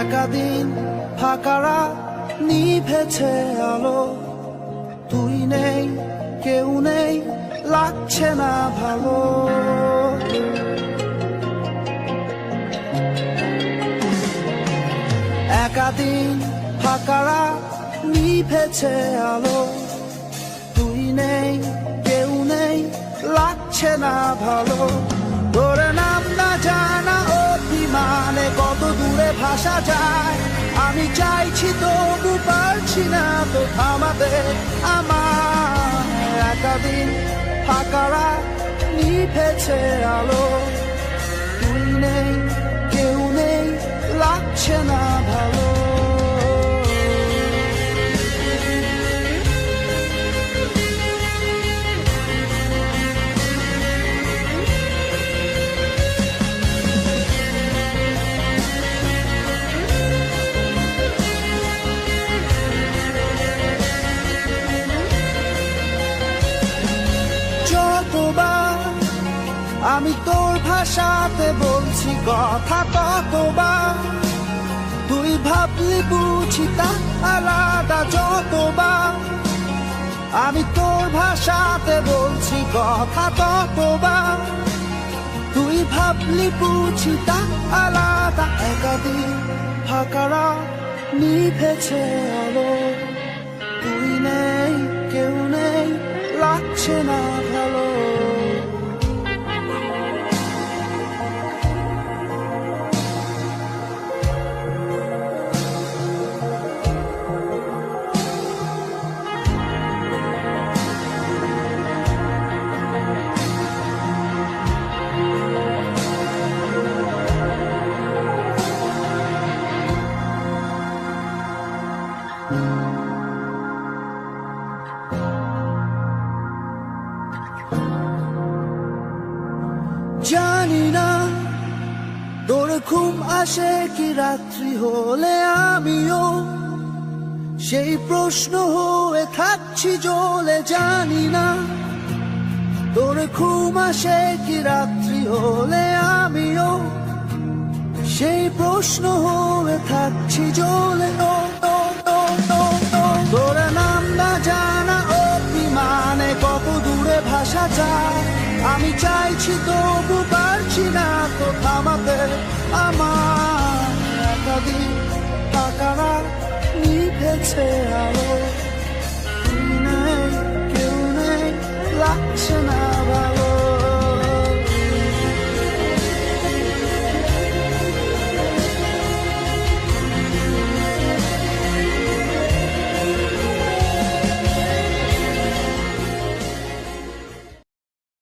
একাদিন ফাঁকারা নিভেছে আলো। তুই নেই, কেউ নেই, লাগছে না ভালো। একাদিন ফাঁকারা নিভেছে আলো। তুই নেই, কেউ নেই, লাগছে না ভালো। তোর নাম না জানা অভিমানে কত দূরে ভাষা যায়? আমি চাইছি তবু পারছি না তো থামাতে আমার একাদিন ফাঁকারা নিভেছে আলো। তুই নেই, কেউ নেই, লাগছে না আমি তোর ভাষাতে বলছি কথা ততবার তুই ভাবলি বুঝি তা আলাদা যতবার। আমি তোর ভাষাতে বলছি কথা ততবার তুই ভাবলি বুঝি তা আলাদা একাদিন ফাঁকারা নিভেছে আলো তুই নেই, কেউ নেই, লাগছে না ভালো। জানি না তোর ঘুম আসে কি রাত্রি হলে আমিও। সেই প্রশ্ন হয়ে থাকছি জ্বলে জানি না তোর ঘুম আসে কি রাত্রি হলে আমিও। সেই প্রশ্ন হয়ে থাকছি জলে ও। তোর নাম না জানা অভিমানে কত দূরে ভাষা যায়। আমি চাইছি তবু পারছি না তো থামাতে। আমার একাদিন টাকারা নিভেছে আলো